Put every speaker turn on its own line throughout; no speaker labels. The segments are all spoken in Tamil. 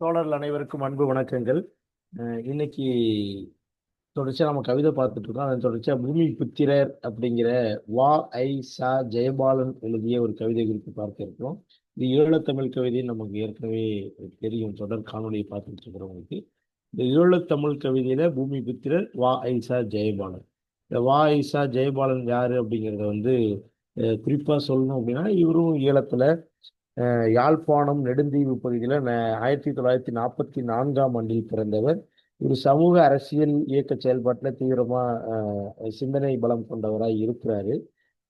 தோழர்கள் அனைவருக்கும் அன்பு வணக்கங்கள். அஹ் இன்னைக்கு தொடர்ச்சியாக நம்ம கவிதை பார்த்துட்டு இருக்கோம். அதன் தொடர்ச்சியாக பூமி புத்திரர் அப்படிங்கிற வா ஐ சா ஜெயபாலன் எழுதிய ஒரு கவிதை குறித்து பார்க்க இருக்கிறோம். இது ஈழத்தமிழ் கவிதை நமக்கு ஏற்கனவே தெரியும். தொடர் காணொலியை பார்த்துட்டு இருக்கிறவங்களுக்கு. இந்த ஈழத்தமிழ் கவிதையில பூமி புத்திரர் வா ஐ சா ஜெயபாலன். இந்த வா ஐ சா ஜெயபாலன் யாரு அப்படிங்கிறத வந்து அஹ் குறிப்பா சொல்லணும் அப்படின்னா இவரும் ஈழத்துல யாழ்ப்பாணம் நெடுந்தீவு பகுதியில் ஆயிரத்தி தொள்ளாயிரத்தி நாற்பத்தி நான்காம் ஆண்டில் பிறந்தவர். ஒரு சமூக அரசியல் இயக்க செயல்பாட்டில் தீவிரமாக சிந்தனை பலம் கொண்டவராக இருக்கிறாரு.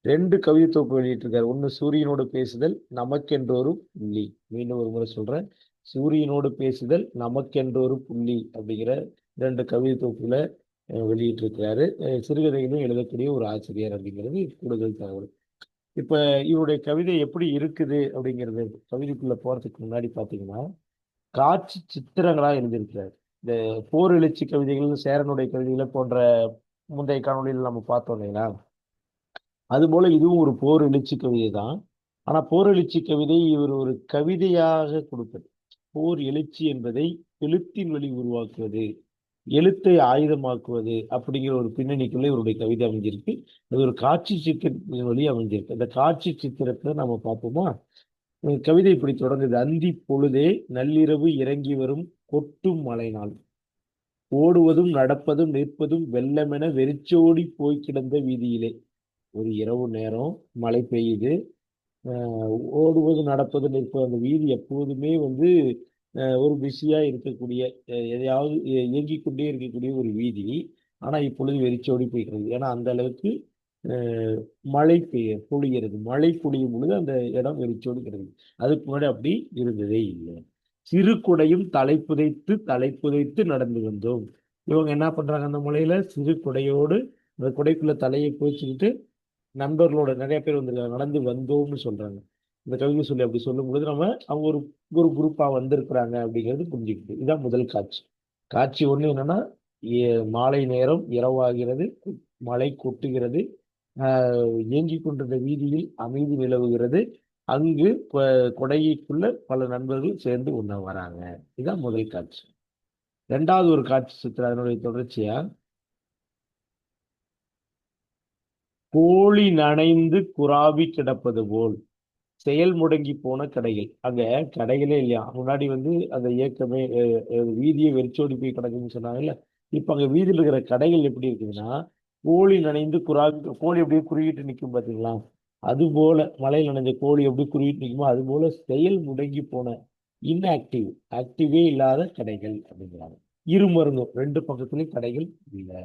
ரெண்டு கவிதைத்தொகுப்பு வெளியிட்டிருக்காரு. ஒன்று சூரியனோடு பேசுதல் நமக்கென்றொரு புள்ளி. மீண்டும் ஒரு முறை சொல்கிறேன் சூரியனோடு பேசுதல் நமக்கென்றொரு புள்ளி அப்படிங்கிற ரெண்டு கவிதை தொகுப்புல வெளியிட்டிருக்கிறாரு. சிறுகதைகளும் எழுதக்கூடிய ஒரு ஆசிரியர் அப்படிங்கிறது கூடுதல் தகவல். இப்போ இவருடைய கவிதை எப்படி இருக்குது அப்படிங்கிறது கவிதைக்குள்ளே போகிறதுக்கு முன்னாடி பார்த்தீங்கன்னா காட்சி சித்திரங்களாக எழுதியிருக்கிறார். இந்த போர் எழுச்சி கவிதைகள் சேரனுடைய கவிதைகள் போன்ற முந்தைய காணொலியில் நம்ம பார்த்தோம் இல்லைங்களா? அதுபோல் இதுவும் ஒரு போர் எழுச்சி கவிதை தான் ஆனால் போர் எழுச்சி கவிதை இவர் ஒரு கவிதையாக கொடுப்பது போர் எழுச்சி என்பதை எழுத்தின் வழி உருவாக்குவது. எழுத்தை ஆயுதமாக்குவது அப்படிங்கிற ஒரு பின்னணிக்குள்ளே இவருடைய கவிதை அமைஞ்சிருக்கு. அது ஒரு காட்சி சித்திரத்தின் வழி அமைஞ்சிருக்கு. அந்த காட்சி சித்திரத்தை நம்ம பார்ப்போமா? கவிதை இப்படி தொடங்குது. அந்தி பொழுதே நள்ளிரவு இறங்கி வரும் கொட்டும் மழை நாள் ஓடுவதும் நடப்பதும் நிற்பதும் வெள்ளமென வெறிச்சோடி போய் கிடந்த வீதியிலே. ஒரு இரவு நேரம் மழை பெய்யுது. ஆஹ் ஓடுவது நடப்பது நிற்பது அந்த வீதி எப்போதுமே வந்து ஒரு பிஸியாக இருக்கக்கூடிய எதையாவது இயங்கிக் கொண்டே இருக்கக்கூடிய ஒரு வீதி. ஆனால் இப்பொழுது வெறிச்சோடி போய்கிறது. ஏன்னா அந்த அளவுக்கு மழை பெய்ய பொழிகிறது. மழை பொழியும் பொழுது அந்த இடம் வெறிச்சோடி கிடக்குது. அதுக்கு முன்னாடி அப்படி இருந்ததே இல்லை. சிறு குடையும் தலை புதைத்து தலை புதைத்து நடந்து வந்தோம். இவங்க என்ன பண்றாங்க அந்த மலையில? சிறு குடையோடு அந்த குடைக்குள்ள தலையை போய்ச்சிக்கிட்டு நண்பர்களோட நிறைய பேர் வந்திருக்காங்க. நடந்து வந்தோம்னு சொல்றாங்க. இந்த கவிதை சொல்லி அப்படி சொல்லும் பொழுது நம்ம அவங்க ஒரு ஒரு குரூப்பா வந்திருக்கிறாங்க அப்படிங்கிறது புரிஞ்சுக்கிட்டு. இதுதான் முதல் காட்சி. காட்சி ஒண்ணு என்னன்னா ஏ- மாலை நேரம் இரவாகிறது மழை கொட்டுகிறது ஆஹ் இயங்கிக் கொண்டிருந்த வீதியில் அமைதி நிலவுகிறது. அங்கு கொடையைக்குள்ள கொடைக்குள்ள பல நண்பர்கள் சேர்ந்து உண்ண வராங்க. இதுதான் முதல் காட்சி. ரெண்டாவது ஒரு காட்சி சித்திர அதனுடைய தொடர்ச்சியா? கோழி நனைந்து குராவி கிடப்பது போல். செயல் முடங்கி போன கடைகள். அங்க கடைகளே இல்லையா? முன்னாடி வந்து அந்த இயக்கமே வீதியை வெறிச்சோடி போய் கிடக்குன்னு சொன்னாங்கல்ல? இப்ப அங்க வீதியில் இருக்கிற கடைகள் எப்படி இருக்குதுன்னா கோழி நனைந்து குறாவி கோழி அப்படியே குறுகிட்டு நிற்கும் பாத்தீங்களா? அது போல மலையில் நனைஞ்ச கோழி எப்படி குறுகிட்டு நிற்குமோ அது போல செயல் முடங்கி போன இன்ஆக்டிவ் ஆக்டிவே இல்லாத கடைகள் அப்படிங்கிறாங்க. இருமருங்கும் ரெண்டு பக்கத்துலயும் கடைகள் இல்லை.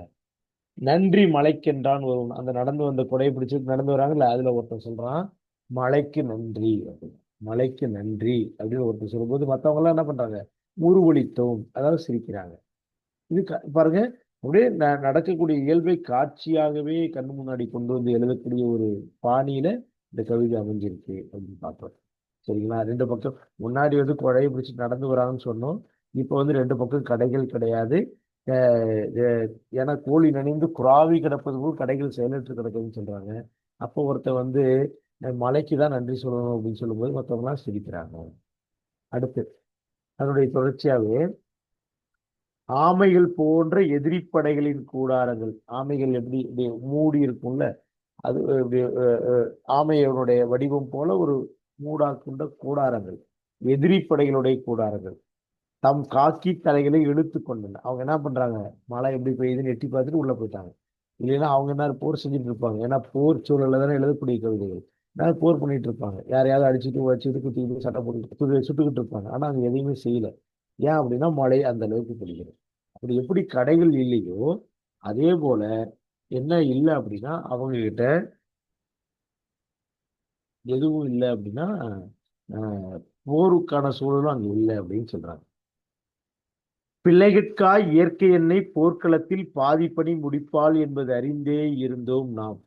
நன்றி மலைக்கென்றான் ஒருவன். அந்த நடந்து வந்த கொடையை பிடிச்சிட்டு நடந்து வராங்கல்ல அதுல ஒருத்தன் சொல்றான் மழைக்கு நன்றி மழைக்கு நன்றி அப்படின்னு ஒருத்தர் சொல்லும்போது மற்றவங்கெல்லாம் என்ன பண்ணுறாங்க உருவொலித்தோம் அதாவது சிரிக்கிறாங்க. இது க- பாருங்க அப்படியே ந- நடக்கக்கூடிய இயல்பை காட்சியாகவே கண் முன்னாடி கொண்டு வந்து எழுதக்கூடிய ஒரு பாணியில இந்த கவிதை அமைஞ்சிருக்கு அப்படின்னு பார்த்தோம். சரிங்களா? ரெண்டு பக்கம் முன்னாடி வந்து குழைய பிடிச்சி நடந்து வராங்கன்னு சொன்னோம். இப்போ வந்து ரெண்டு பக்கம் கடைகள் கிடையாது. ஏன்னா கோழி நனைந்து குராவி கிடப்பது போல் கடைகள் செயலற்று கிடக்குதுன்னு சொல்றாங்க. அப்போ ஒருத்தன் வந்து மலைக்கு தான் நன்றி சொல்லணும் அப்படின்னு சொல்லும்போது மற்றவங்களாம் சிரிக்கிறாங்க. அடுத்து அதனுடைய தொடர்ச்சியாவே ஆமைகள் போன்ற எதிரிப்படைகளின் கூடாரங்கள் ஆமைகள் எப்படி இப்படி மூடி இருக்கும்ல அது இப்படி அஹ், அஹ், ஆமையனுடைய வடிவம் போல ஒரு மூடா கொண்ட கூடாரங்கள் எதிரிப்படைகளுடைய கூடாரங்கள். தம் காக்கி தலைகளை இழுத்து கொண்டன. அவங்க என்ன பண்றாங்க? மழை எப்படி பெய்யுதுன்னு எட்டி பார்த்துட்டு உள்ள போயிட்டாங்க. இல்லைன்னா அவங்க என்ன போர் செஞ்சுட்டு இருப்பாங்க. ஏன்னா போர் சூழல்ல தானே எழுதக்கூடிய கவிதைகள். நான் போர் பண்ணிட்டு இருப்பாங்க. யாரையாவது அடிச்சுட்டு வச்சுட்டு குத்திக்கிட்டு சட்டை போட்டுக்கிட்டு சுட்டுக்கிட்டு இருப்பாங்க. ஆனா அவங்க எதையுமே செய்யல. ஏன் அப்படின்னா மழை அந்த அளவுக்கு பிடிக்கிறது அப்படி எப்படி கடைகள் இல்லையோ அதே போல என்ன இல்லை அப்படின்னா அவங்க கிட்ட எதுவும் இல்லை அப்படின்னா போருக்கான சூழலும் அங்க இல்லை அப்படின்னு சொல்றாங்க. பிள்ளைகட்காய் இயற்கை எண்ணெய் போர்க்களத்தில் பாதிப்பணி முடிப்பாள் என்பது அறிந்தே இருந்தோம் நாம்.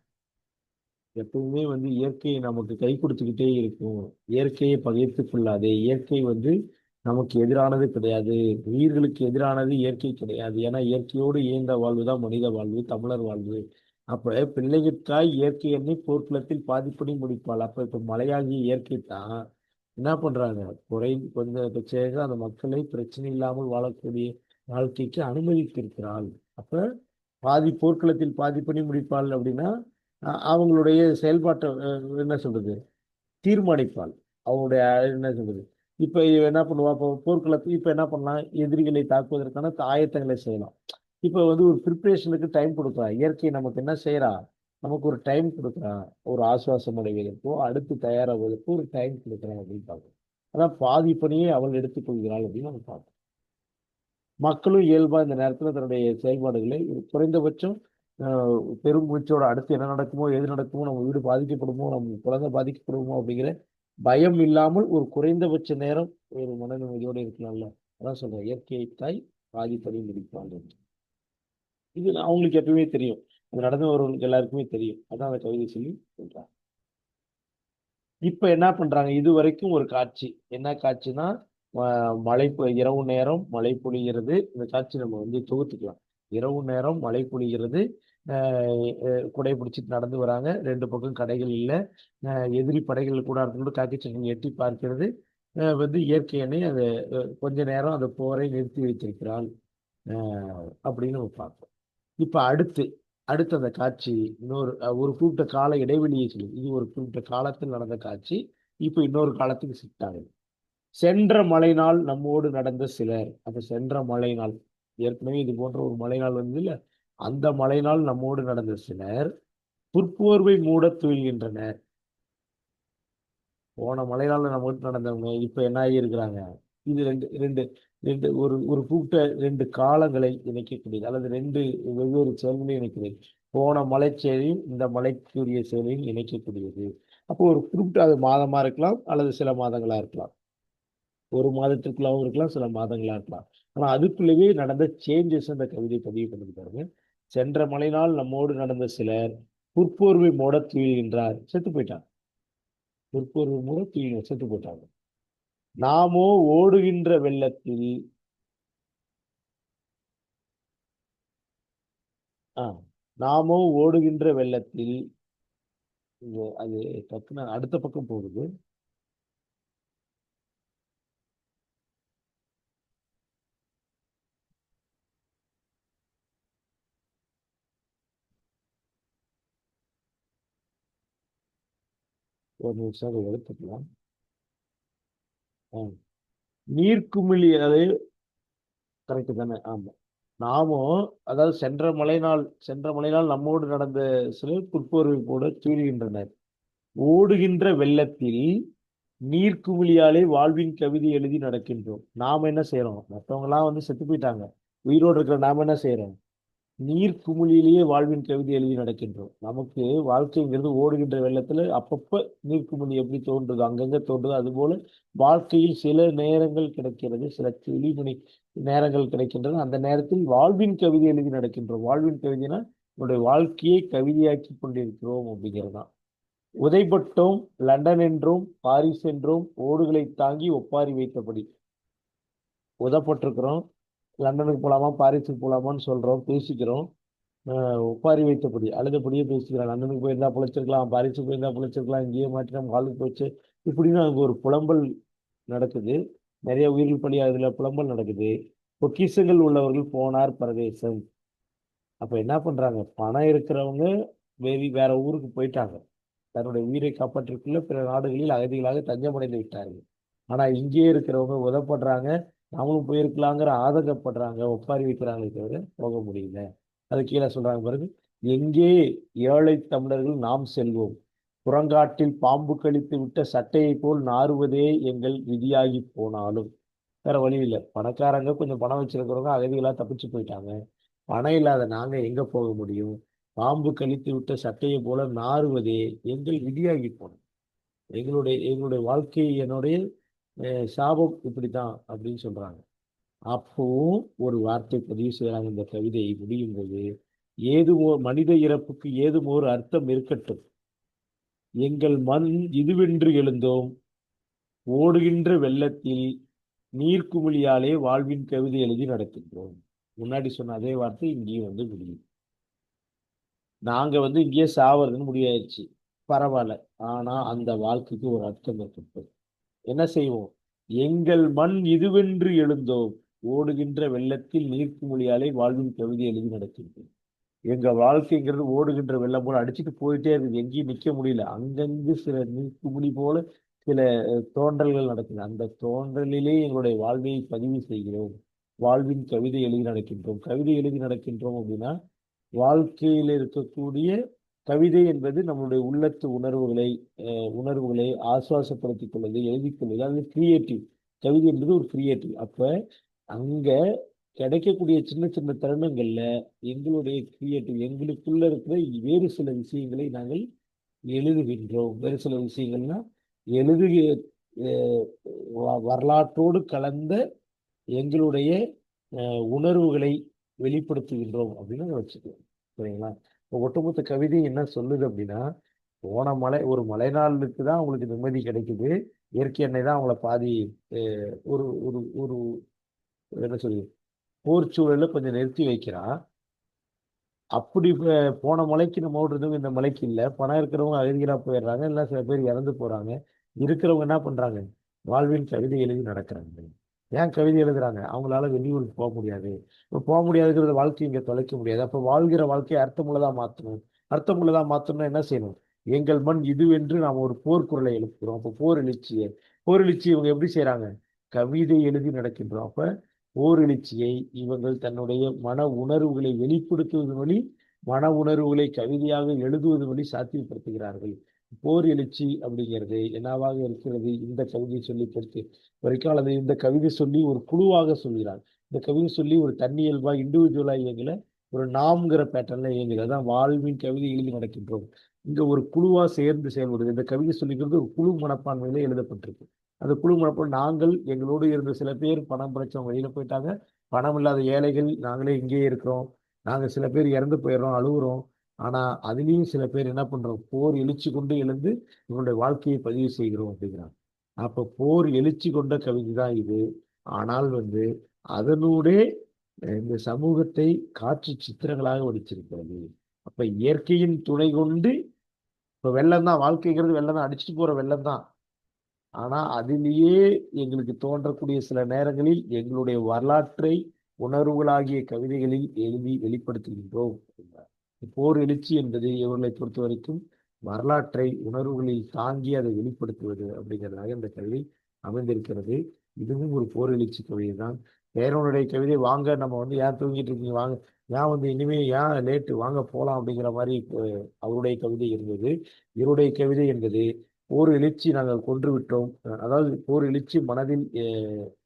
எப்பவுமே வந்து இயற்கையை நமக்கு கை கொடுத்துக்கிட்டே இருக்கும். இயற்கையை பகிர்ந்து கொள்ளாதே இயற்கை வந்து நமக்கு எதிரானது கிடையாது. உயிர்களுக்கு எதிரானது இயற்கை கிடையாது. ஏன்னா இயற்கையோடு இயந்த வாழ்வு தான் மனித வாழ்வு தமிழர் வாழ்வு. அப்ப பிள்ளைகளுக்காய் இயற்கை எண்ணி போர்க்களத்தில் பாதிப்பணி முடிப்பாள். அப்ப இப்ப மலையாகிய இயற்கை தான் என்ன பண்றாங்க? குறை கொஞ்சம் பிரச்சனைகள் அந்த மக்களை பிரச்சனை இல்லாமல் வாழக்கூடிய வாழ்க்கைக்கு அனுமதித்திருக்கிறாள். அப்ப பாதி போர்க்களத்தில் பாதி பணி முடிப்பாள் அப்படின்னா அவங்களுடைய செயல்பாட்டை என்ன சொல்கிறது தீர்மானிப்பாள். அவங்களுடைய என்ன சொல்கிறது இப்போ என்ன பண்ணுவா? இப்போ போர்க்களத்துக்கு இப்போ என்ன பண்ணலாம் எதிரிகளை தாக்குவதற்கான ஆயத்தங்களை செய்யலாம். இப்போ வந்து ஒரு ப்ரிப்ரேஷனுக்கு டைம் கொடுக்குறா. இயற்கை நமக்கு என்ன செய்கிறா நமக்கு ஒரு டைம் கொடுக்குறா. ஒரு ஆசுவாசம் அடைவதற்கோ அடுத்து தயாராவதற்கோ ஒரு டைம் கொடுக்குறா அப்படின்னு பார்க்கணும். அதான் பாதி பணியை அவள் எடுத்துக்கொள்கிறாள் அப்படின்னு நம்ம பார்க்கணும். மக்களும் இயல்பாக இந்த நேரத்தில் தன்னுடைய செயல்பாடுகளை குறைந்தபட்சம் ஆஹ், பெரும் அடுத்து என்ன நடக்குமோ எது நடக்குமோ நம்ம வீடு பாதிக்கப்படுமோ நம்ம குழந்தை பாதிக்கப்படுமோ அப்படிங்கிற பயம் இல்லாமல் ஒரு குறைந்தபட்ச நேரம் ஒரு மன நிம்மதியோட இருக்கலாம்ல. அதான் சொல்றேன். இயற்கை தாய் பாதி பணி முடிப்பாள் இது அவங்களுக்கு எப்பவுமே தெரியும். அது நடந்து வரவங்களுக்கு எல்லாருக்குமே தெரியும். அதான் அந்த கவிதை சொல்லி சொல்றாங்க. இப்ப என்ன பண்றாங்க? இது வரைக்கும் ஒரு காட்சி. என்ன காட்சினா மழை இரவு நேரம் மழை பொழிகிறது. இந்த காட்சி நம்ம வந்து தொகுத்துக்கலாம். இரவு நேரம் மழை பொழிகிறது. குடை பிடிச்சிட்டு நடந்து வராங்க. ரெண்டு பக்கம் கடைகள் இல்லை. எதிரி படைகள் கூட இருந்து காக்கி எட்டி பார்க்கிறது. வந்து இயற்கை அணை அதை கொஞ்ச நேரம் அந்த போரை நிறுத்தி வைத்திருக்கிறாள். அப்படின்னு நம்ம பார்ப்போம். இப்போ அடுத்து அடுத்து அந்த காட்சி இன்னொரு ஒரு குறிப்பிட்ட கால இடைவெளியை சொல்லுது இது ஒரு குறிப்பிட்ட காலத்தில் நடந்த காட்சி. இப்போ இன்னொரு காலத்துக்கு ஷிஃப்ட் சென்ற மழை நாள் நம்மோடு நடந்த சிலர். அந்த சென்ற மழை நாள் ஏற்கனவே இது போன்ற ஒரு மழை நாள் வந்து இல்ல அந்த மழை நாள் நம்மோடு நடந்த சிலர் புற்போர்வை மூட துயில்கின்றனர். போன மழை நாள் நடந்தவங்க இப்ப என்ன ஆகியிருக்கிறாங்க? இது ரெண்டு ரெண்டு ரெண்டு ஒரு ஒரு கூட்ட ரெண்டு காலங்களை இணைக்கக்கூடியது அல்லது ரெண்டு வெவ்வேறு செயல்களை இணைக்கிறது போன மலை செயலையும் இந்த மலைக்குரிய செயலையும் இணைக்கக்கூடியது. அப்போ ஒரு குறிப்பிட்ட அது மாதமா இருக்கலாம் அல்லது சில மாதங்களா இருக்கலாம். ஒரு மாதத்திற்குள்ளாவும் இருக்கலாம் சில மாதங்களா இருக்கலாம். ஆனால் அதுக்குள்ளேயே நடந்த சேஞ்சஸ் அந்த கவிதை பதிவு பண்ணிருக்காருங்க சென்ற மழை நாள் நம்மோடு நடந்த சிலர் புற்போர்வை மூட துயில்கின்றார் செத்து போயிட்டாங்க புற்போர்வை மூட துயில் செத்து போயிட்டாங்க நாமோ ஓடுகின்ற வெள்ளத்தில் ஆ நாமோ ஓடுகின்ற வெள்ளத்தில் அது டக்குன்னு அடுத்த பக்கம் போகுது. ஒரு நிமிஷம் அதை எடுத்துக்கலாம். நீர்க்குமிழி அது கரெக்டு தானே? ஆமா. நாமும் அதாவது சென்ற மழை நாள் சென்ற மழை நாள் நம்மோடு நடந்த சிலர் குட்போர்வை போட தூய்கின்றனர் ஓடுகின்ற வெள்ளத்தில் நீர்க்குமிழியாலே வாழ்வின் கவிதை எழுதி நடக்கின்றோம். நாம என்ன செய்யறோம் மற்றவங்களாம் வந்து செத்து போயிட்டாங்க. உயிரோடு இருக்கிற நாம என்ன நீர் குமிழிலேயே வாழ்வின் கவிதை எழுதி நடக்கின்றோம். நமக்கு வாழ்க்கைங்கிறது ஓடுகின்ற வெள்ளத்துல அப்பப்ப நீர்க்குமிழி எப்படி தோன்றுது அங்கங்க தோன்றுது அதுபோல வாழ்க்கையில் சில நேரங்கள் கிடைக்கிறது. சில கிளிமணி நேரங்கள் கிடைக்கின்றது அந்த நேரத்தில் வாழ்வின் கவிதை எழுதி நடக்கின்றோம். வாழ்வின் கவிதைனா நம்முடைய வாழ்க்கையை கவிதையாக்கி கொண்டிருக்கிறோம் அப்படிங்கிறது தான் உதைப்பட்டோம் லண்டன் என்றும் பாரிஸ் என்றும் ஓடுகளை தாங்கி ஒப்பாரி வைத்தபடி உதப்பட்டிருக்கிறோம். லண்டனுக்கு போகலாமா பாரிஸுக்கு போகலாமான்னு சொல்கிறோம் பேசிக்கிறோம். உப்பாரி ஒப்பாரி வைத்தபடி அழுதபடியே பேசிக்கிறோம் லண்டனுக்கு போயிருந்தா பிழைச்சிருக்கலாம் பாரிஸுக்கு போயிருந்தா பிழைச்சிருக்கலாம் இங்கேயே மாற்றி நம்ம ஹாலுக்கு போச்சு. இப்படின்னு அங்கே ஒரு புலம்பல் நடக்குது. நிறைய உயிர்கள் பலி அதில் புலம்பல் நடக்குது. பொக்கிசங்கள் உள்ளவர்கள் போனார் பரதேசம். அப்போ என்ன பண்ணுறாங்க பணம் இருக்கிறவங்க வேறு வேற ஊருக்கு போயிட்டாங்க. தன்னுடைய உயிரை காப்பாற்றிக்குள்ள பிற நாடுகளில் அகதிகளாக தஞ்சமடைந்து விட்டார்கள். ஆனால் இங்கேயே இருக்கிறவங்க உதப்படுறாங்க. நாமளும் போயிருக்கலாங்கிற ஆதங்கப்படுறாங்க ஒப்பாரி வைக்கிறாங்களே தவிர போக முடியல. அது கீழே சொல்றாங்க பிறகு எங்கே ஏழை தமிழர்கள் நாம் செல்வோம். புறங்காட்டில் பாம்பு கழித்து விட்ட சட்டையை போல் நாறுவதே எங்கள் விதியாகி போனாலும். வேற வழி இல்லை. பணக்காரங்க கொஞ்சம் பணம் வச்சிருக்கிறவங்க அகதிகளாக தப்பிச்சு போயிட்டாங்க. பணம் இல்லாத நாங்கள் எங்கே போக முடியும்? பாம்பு கழித்து விட்ட சட்டையை போல நாறுவதே எங்கள் விதியாகி போனோம் எங்களுடைய எங்களுடைய வாழ்க்கை என்னுடைய சாபம் இப்படி தான் அப்படின்னு சொல்கிறாங்க அப்பவும் ஒரு வார்த்தை பதிவு செய்கிறாங்க இந்த கவிதை முடியும் போது ஏதுமோ மனித இறப்புக்கு ஏதும் ஒரு அர்த்தம் இருக்கட்டும். எங்கள் மண் இதுவென்று எழுந்தோம். ஓடுகின்ற வெள்ளத்தில் நீர்க்குமிழியாலே வாழ்வின் கவிதை எழுதி நடத்துகிறோம். முன்னாடி சொன்ன அதே வார்த்தை இங்கேயும் வந்து முடியும். நாங்கள் வந்து இங்கேயே சாவறதுன்னு முடிவாயிருச்சு பரவாயில்ல. ஆனால் அந்த வாழ்க்கைக்கு ஒரு அர்த்தம் இருக்குது என்ன செய்வோம்? எங்கள் மண் இதுவென்று எழுந்தோம். ஓடுகின்ற வெள்ளத்தில் நீர்க்கு மொழியாலே வாழ்வின் கவிதை எழுதி நடக்கின்றோம் எங்க வாழ்க்கைங்கிறது ஓடுகின்ற வெள்ளம் போல அடிச்சுட்டு போயிட்டே இருக்குது. எங்கேயும் நிற்க முடியல. அங்கங்கு சில நீர்க்குமிழி போல சில தோன்றல்கள் நடக்குது. அந்த தோன்றலிலே எங்களுடைய வாழ்வை பதிவு செய்கிறோம். வாழ்வின் கவிதை எழுதி நடக்கின்றோம். கவிதை எழுதி நடக்கின்றோம் அப்படின்னா வாழ்க்கையில் இருக்கக்கூடிய கவிதை என்பது நம்மளுடைய உள்ளத்து உணர்வுகளை உணர்வுகளை ஆசுவாசப்படுத்திக் கொள்வது எழுதிக் கொள்வது. அது கிரியேட்டிவ் கவிதை என்பது ஒரு கிரியேட்டிவ் அப்போ அங்கே கிடைக்கக்கூடிய சின்ன சின்ன தருணங்களில் எங்களுடைய கிரியேட்டிவ் எங்களுக்குள்ள இருக்கிற வேறு சில விஷயங்களை நாங்கள் எழுதுகின்றோம். வேறு சில விஷயங்கள்னா எழுது வரலாற்றோடு கலந்த எங்களுடைய உணர்வுகளை வெளிப்படுத்துகின்றோம் அப்படின்னு நான் வச்சுக்கலாம் சரிங்களா இப்போ ஒட்டுமொத்த கவிதை என்ன சொல்லுது அப்படின்னா போன மலை ஒரு மழை நாளுக்கு தான் அவங்களுக்கு நிம்மதி கிடைக்குது. இயற்கை எண்ணெய் தான் அவங்கள பாதி ஒரு ஒரு ஒரு என்ன சொல்லி போர் கொஞ்சம் நிறுத்தி வைக்கிறான். அப்படி போன மலைக்கு நம்ம ஓடுறதும் இந்த மலைக்கு இல்லை. பணம் இருக்கிறவங்க அகதிகளாக போயிடுறாங்க இல்லை சில பேர் இறந்து போறாங்க. இருக்கிறவங்க என்ன பண்றாங்க? வாழ்வின் கவிதை எழுதி நடக்கிறாங்க. ஏன் கவிதை எழுதுறாங்க? அவங்களால வெளியூருக்கு போக முடியாது. இப்போ போக முடியாதுங்கிறது வாழ்க்கையை இங்கே தொலைக்க முடியாது. அப்போ வாழ்கிற வாழ்க்கையை அர்த்தமுள்ளதாக மாற்றணும் அர்த்தமுள்ளதாக மாற்றணும்னா என்ன செய்யணும்? எங்கள் மண் இதுவென்று நாம் ஒரு போர்க்குரலை எழுப்புகிறோம். அப்போ போர் எழுச்சியை. போர் எழுச்சி இவங்க எப்படி செய்கிறாங்க கவிதை எழுதி நடக்கின்றோம். அப்போ போர் எழுச்சியை இவங்கள் தன்னுடைய மன உணர்வுகளை வெளிப்படுத்துவது வழி மன உணர்வுகளை கவிதையாக எழுதுவது வழி சாத்தியப்படுத்துகிறார்கள். போர் எழுச்சி அப்படிங்கிறது என்னவாக இருக்கிறது? இந்த கவிதை சொல்லி பொறுத்து வரைக்கும் அல்லது இந்த கவிதை சொல்லி ஒரு குழுவாக சொல்கிறார். இந்த கவிதை சொல்லி ஒரு தன்னியல்பா இண்டிவிஜுவலா இயங்கல ஒரு நாம்ங்கிற பேட்டர்ல இயங்குது அதான் வாழ்வின் கவிதை எழுதி நடக்கின்றோம். இங்க ஒரு குழுவா சேர்ந்து செயல்படுது. இந்த கவிதை சொல்லிக்கிறது ஒரு குழு மனப்பான்மையில எழுதப்பட்டிருக்கு. அந்த குழு மனப்பான் நாங்கள் எங்களோடு இருந்த சில பேர் பணம் படைச்சவங்க வெளியில போயிட்டாங்க. பணம் இல்லாத ஏழைகள் நாங்களே இங்கேயே இருக்கிறோம். நாங்கள் சில பேர் இறந்து போயிடுறோம் அழுகுறோம். ஆனால் அதுலேயும் சில பேர் என்ன பண்ணுறோம் போர் எழுச்சி கொண்டு எழுந்து இவங்களுடைய வாழ்க்கையை பதிவு செய்கிறோம் அப்படிங்கிறாங்க. அப்போ போர் எழுச்சி கொண்ட கவிதை தான் இது. ஆனால் வந்து அதனூடே இந்த சமூகத்தை காட்சி சித்திரங்களாக வடிச்சிருக்கிறது அப்போ இயற்கையின் துணை கொண்டு இப்போ வெள்ளம் தான் வாழ்க்கைங்கிறது வெள்ளம் தான் அடிச்சுட்டு போகிற வெள்ளம் தான். ஆனால் அதிலேயே எங்களுக்கு தோன்றக்கூடிய சில நேரங்களில் எங்களுடைய வரலாற்றை உணர்வுகளாகிய கவிதைகளில் எழுதி வெளிப்படுத்துகின்றோம் போர் எழுச்சி என்பது இவர்களை பொறுத்த வரைக்கும் வரலாற்றை உணர்வுகளில் தாங்கி அதை வெளிப்படுத்துவது அப்படிங்கிறதாக இந்த கவிதை அமைந்திருக்கிறது. இதுவும் ஒரு போர் எழுச்சி கவிதை தான் பேரனுடைய கவிதை வாங்க நம்ம வந்து ஏன் தூங்கிட்டு இருக்கீங்க? வாங்க ஏன் வந்து இனிமே ஏன் லேட்டு? வாங்க போகலாம் அப்படிங்கிற மாதிரி அவருடைய கவிதை இருந்தது. இவருடைய கவிதை என்பது போர் எழுச்சி நாங்கள் கொன்று விட்டோம். அதாவது போர் எழுச்சி மனதில்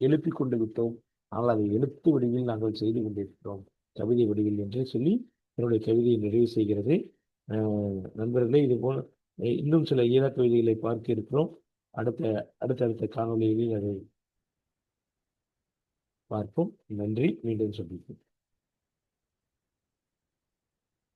எழுப்பி கொண்டு விட்டோம். ஆனால் அதை எழுத்து வடிவில் நாங்கள் செய்து கொண்டிருக்கிறோம். கவிதை வடிவில் என்று சொல்லி என்னுடைய கவிதையை நிறைவு செய்கிறது. அஹ், நண்பர்களே இது போல் இன்னும் சில ஈழ கவிதைகளை பார்க்க இருக்கிறோம். அடுத்த அடுத்தடுத்த காணொளிகளில் அதை பார்ப்போம். நன்றி. மீண்டும் சந்திப்போம்.